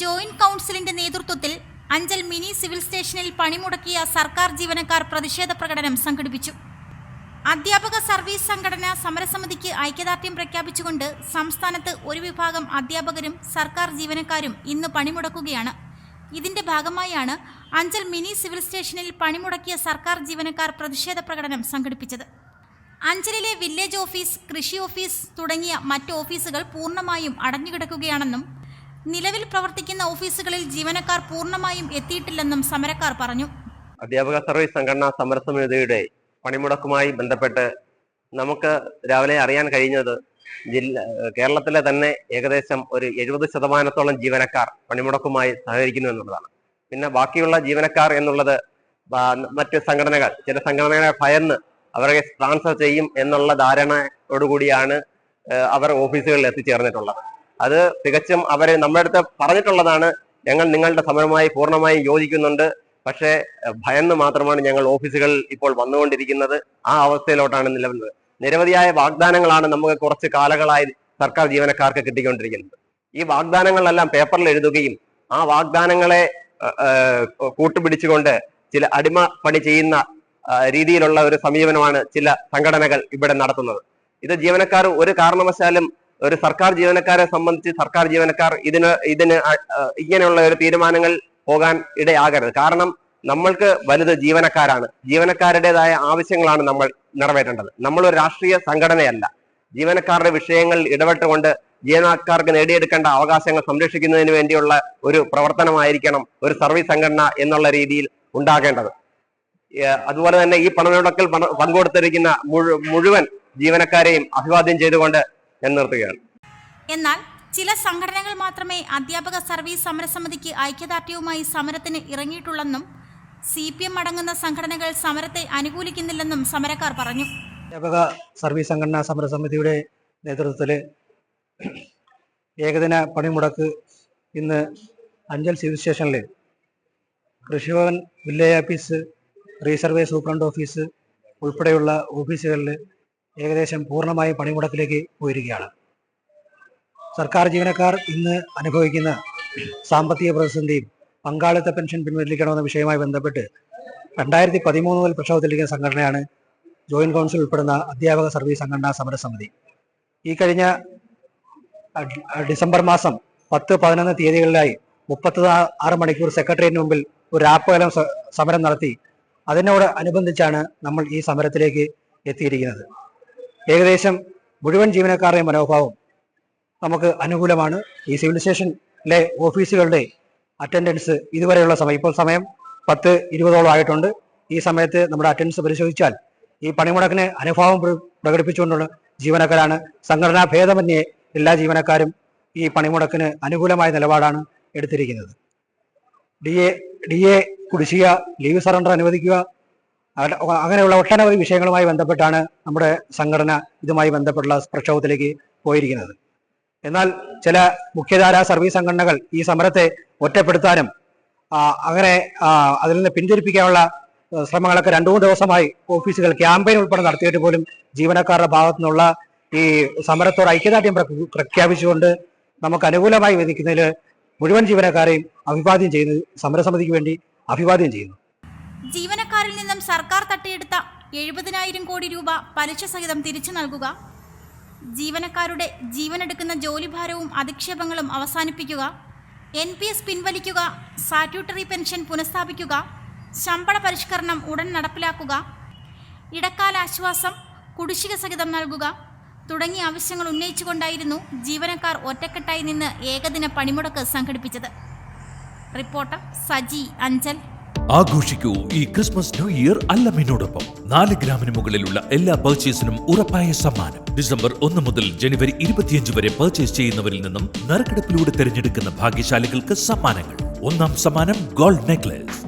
Joint കൗൺസിലിന്റെ നേതൃത്വത്തിൽ Anchal mini civil സ്റ്റേഷനിൽ പണിമുടക്കിയ സർക്കാർ ജീവനക്കാർ പ്രതിഷേധ പ്രകടനം സംഘടിപ്പിച്ചു. അധ്യാപക സർവീസ് സംഘടന സമരസമിതിക്ക് ഐക്യദാർഢ്യം പ്രഖ്യാപിച്ചുകൊണ്ട് സംസ്ഥാനത്ത് ഒരു വിഭാഗം അധ്യാപകരും സർക്കാർ ജീവനക്കാരും ഇന്ന് പണിമുടക്കുകയാണ്. ഇതിന്റെ ഭാഗമായാണ് അഞ്ചൽ മിനി സിവിൽ സ്റ്റേഷനിൽ പണിമുടക്കിയ സർക്കാർ ജീവനക്കാർ പ്രതിഷേധ പ്രകടനം സംഘടിപ്പിച്ചത്. അഞ്ചലിലെ വില്ലേജ് ഓഫീസ് കൃഷി ഓഫീസ് തുടങ്ങിയ മറ്റ് ഓഫീസുകൾ പൂർണമായും അടഞ്ഞുകിടക്കുകയാണെന്നും നിലവിൽ പ്രവർത്തിക്കുന്ന ഓഫീസുകളിൽ ജീവനക്കാർ പൂർണമായും എത്തിയിട്ടില്ലെന്നും സമരക്കാർ പറഞ്ഞു. അധ്യാപക സർവീസ് സംഘടനാ സമരസമിതിയുടെ പണിമുടക്കുമായി ബന്ധപ്പെട്ട് നമുക്ക് രാവിലെ അറിയാൻ കഴിഞ്ഞത് ജില്ല കേരളത്തിലെ തന്നെ ഏകദേശം ഒരു എഴുപത് ശതമാനത്തോളം ജീവനക്കാർ പണിമുടക്കുമായി സഹകരിക്കുന്നു എന്നുള്ളതാണ്. പിന്നെ ബാക്കിയുള്ള ജീവനക്കാർ എന്നുള്ളത് മറ്റ് സംഘടനകൾ ചില സംഘടനകളെ ഭയന്ന് അവരെ ട്രാൻസ്ഫർ ചെയ്യും എന്നുള്ള ധാരണയോടുകൂടിയാണ് അവർ ഓഫീസുകളിൽ എത്തിച്ചേർന്നിട്ടുള്ളത്. അത് തികച്ചും അവരെ നമ്മുടെ അടുത്ത് പറഞ്ഞിട്ടുള്ളതാണ്. ഞങ്ങൾ നിങ്ങളുടെ സമരമായി പൂർണമായും യോജിക്കുന്നുണ്ട്. പക്ഷേ ഭയന്ന് മാത്രമാണ് ഞങ്ങൾ ഓഫീസുകൾ ഇപ്പോൾ വന്നുകൊണ്ടിരിക്കുന്നത്. ആ അവസ്ഥയിലോട്ടാണ് നിലവിലുള്ളത്. നിരവധിയായ വാഗ്ദാനങ്ങളാണ് നമുക്ക് കുറച്ച് കാലങ്ങളായി സർക്കാർ ജീവനക്കാർക്ക് കിട്ടിക്കൊണ്ടിരിക്കുന്നത്. ഈ വാഗ്ദാനങ്ങളെല്ലാം പേപ്പറിൽ എഴുതുകയും ആ വാഗ്ദാനങ്ങളെ കൂട്ടുപിടിച്ചുകൊണ്ട് ചില അടിമ പണി ചെയ്യുന്ന രീതിയിലുള്ള ഒരു സമീപനമാണ് ചില സംഘടനകൾ ഇവിടെ നടത്തുന്നത്. ഇത് ജീവനക്കാർ ഒരു കാരണവശാലും ഒരു സർക്കാർ ജീവനക്കാരെ സംബന്ധിച്ച് സർക്കാർ ജീവനക്കാർ ഇതിന് ഇതിന് ഇങ്ങനെയുള്ള ഒരു തീരുമാനങ്ങൾ പോകാൻ ഇടയാകരുത്. കാരണം നമ്മൾക്ക് വലുത് ജീവനക്കാരാണ്. ജീവനക്കാരുടേതായ ആവശ്യങ്ങളാണ് നമ്മൾ നിറവേറ്റേണ്ടത്. നമ്മൾ ഒരു രാഷ്ട്രീയ സംഘടനയല്ല. ജീവനക്കാരുടെ വിഷയങ്ങൾ ഇടപെട്ടുകൊണ്ട് ജീവനക്കാർക്ക് നേടിയെടുക്കേണ്ട അവകാശങ്ങൾ സംരക്ഷിക്കുന്നതിന് വേണ്ടിയുള്ള ഒരു പ്രവർത്തനമായിരിക്കണം ഒരു സർവീസ് സംഘടന എന്നുള്ള രീതിയിൽ ഉണ്ടാകേണ്ടത്. അതുപോലെ തന്നെ ഈ പണമുടക്കൽ പണ- പങ്കുകൊടുത്തിരിക്കുന്ന മുഴുവൻ ജീവനക്കാരെയും അഭിവാദ്യം ചെയ്തുകൊണ്ട് ഞാൻ നിർത്തുകയാണ്. എന്നാൽ ചില സംഘടനകൾ മാത്രമേ അധ്യാപക സർവീസ് സമരസമിതിക്ക് ഐക്യദാർഢ്യവുമായി സമരത്തിന് ഇറങ്ങിയിട്ടുള്ളെന്നും സി പി എം അടങ്ങുന്ന സംഘടനകൾ സമരത്തെ അനുകൂലിക്കുന്നില്ലെന്നും സമരക്കാർ പറഞ്ഞു. അധ്യാപക സർവീസ് സംഘടനാ സമരസമിതിയുടെ നേതൃത്വത്തിൽ ഏകദിന പണിമുടക്ക് ഇന്ന് അഞ്ചൽ സിവിൽ സ്റ്റേഷനിൽ Krishibhavan village office resurvey superintendent office ഉൾപ്പെടെയുള്ള ഓഫീസുകളിൽ ഏകദേശം പൂർണമായും പണിമുടക്കിലേക്ക് പോയിരിക്കുകയാണ്. സർക്കാർ ജീവനക്കാർ ഇന്ന് അനുഭവിക്കുന്ന സാമ്പത്തിക പ്രതിസന്ധിയും പങ്കാളിത്ത പെൻഷൻ പിൻവലിക്കണമെന്ന വിഷയവുമായി ബന്ധപ്പെട്ട് രണ്ടായിരത്തി പതിമൂന്ന് മുതൽ പ്രക്ഷോഭത്തിലിരിക്കുന്ന സംഘടനയാണ് ജോയിന്റ് കൗൺസിൽ ഉൾപ്പെടുന്ന അധ്യാപക സർവീസ് സംഘടനാ സമരസമിതി. ഈ കഴിഞ്ഞ ഡിസംബർ മാസം പത്ത് പതിനൊന്ന് തീയതികളിലായി മുപ്പത്തി ആറ് മണിക്കൂർ സെക്രട്ടേറിയറ്റിന് മുമ്പിൽ ഒരു ആപ്പകലം സമരം നടത്തി. അതിനോട് അനുബന്ധിച്ചാണ് നമ്മൾ ഈ സമരത്തിലേക്ക് എത്തിയിരിക്കുന്നത്. ഏകദേശം മുഴുവൻ ജീവനക്കാരുടെയും മനോഭാവം നമുക്ക് അനുകൂലമാണ്. ഈ സിവിൽ സ്റ്റേഷനിലെ ഓഫീസുകളുടെ അറ്റൻഡൻസ് ഇതുവരെയുള്ള സമയം. ഇപ്പോൾ സമയം പത്ത് ഇരുപതോളം ആയിട്ടുണ്ട്. ഈ സമയത്ത് നമ്മുടെ അറ്റൻഡൻസ് പരിശോധിച്ചാൽ ഈ പണിമുടക്കിന് അനുഭാവം പ്ര- പ്രകടിപ്പിച്ചുകൊണ്ടുള്ള ജീവനക്കാരാണ്. സംഘടനാ ഭേദമന്യേ എല്ലാ ജീവനക്കാരും ഈ പണിമുടക്കിന് അനുകൂലമായ നിലപാടാണ് എടുത്തിരിക്കുന്നത്. ഡി എ ഡി എ കുടിശ്ശിക ലീവ് സറണ്ടർ അനുവദിക്കുക അങ്ങനെയുള്ള ഒട്ടനവധി വിഷയങ്ങളുമായി ബന്ധപ്പെട്ടാണ് നമ്മുടെ സംഘടന ഇതുമായി ബന്ധപ്പെട്ടുള്ള പ്രക്ഷോഭത്തിലേക്ക് പോയിരിക്കുന്നത്. എന്നാൽ ചില മുഖ്യധാരാ സർവീസ് സംഘടനകൾ ഈ സമരത്തെ ഒറ്റപ്പെടുത്താനും അങ്ങനെ അതിൽ നിന്ന് പിന്തിരിപ്പിക്കാനുള്ള ശ്രമങ്ങളൊക്കെ രണ്ടു മൂന്ന് ദിവസമായി ഓഫീസുകൾ ക്യാമ്പയിൻ ഉൾപ്പെടെ നടത്തിയിട്ട് പോലും ജീവനക്കാരുടെ ഭാഗത്തു നിന്നുള്ള ഈ സമരത്തോട് ഐക്യദാർഢ്യം പ്രഖ്യാപിച്ചുകൊണ്ട് നമുക്ക് അനുകൂലമായി വിധിക്കുന്നതിൽ മുഴുവൻ ജീവനക്കാരെയും അഭിവാദ്യം ചെയ്യുന്നു. സമരസമിതിക്ക് വേണ്ടി അഭിവാദ്യം ചെയ്യുന്നു. ജീവനക്കാരിൽ നിന്നും സർക്കാർ തട്ടിയെടുത്ത എഴുപതിനായിരം കോടി രൂപ പലിശ സഹിതം തിരിച്ചു നൽകുക ജീവനക്കാരുടെ ജീവനെടുക്കുന്ന ജോലിഭാരവും അധിക്ഷേപങ്ങളും അവസാനിപ്പിക്കുക. എൻ പി എസ് പിൻവലിക്കുക. സാറ്റ്യൂട്ടറി പെൻഷൻ പുനഃസ്ഥാപിക്കുക. ശമ്പള പരിഷ്കരണം ഉടൻ നടപ്പിലാക്കുക. ഇടക്കാല ആശ്വാസം കുടിശ്ശിക സഹിതം നൽകുക. തുടങ്ങിയ ആവശ്യങ്ങൾ ഉന്നയിച്ചുകൊണ്ടായിരുന്നു ജീവനക്കാർ ഒറ്റക്കെട്ടായി നിന്ന് ഏകദിന പണിമുടക്ക് സംഘടിപ്പിച്ചത്. റിപ്പോർട്ടർ സജി അഞ്ചൽ. ആഘോഷിക്കൂ ഈ ക്രിസ്മസ് ന്യൂ ഇയർ അല്ലമ്മിനോടൊപ്പം നാല് ഗ്രാമിന് മുകളിലുള്ള എല്ലാ പർച്ചേസിനും ഉറപ്പായ സമ്മാനം. ഡിസംബർ ഒന്ന് മുതൽ ജനുവരി ഇരുപത്തിയഞ്ച് വരെ പർച്ചേസ് ചെയ്യുന്നവരിൽ നിന്നും നറുക്കെടുപ്പിലൂടെ തിരഞ്ഞെടുക്കുന്ന ഭാഗ്യശാലികൾക്ക് സമ്മാനങ്ങൾ. ഒന്നാം സമ്മാനം ഗോൾഡ് നെക്ലസ്.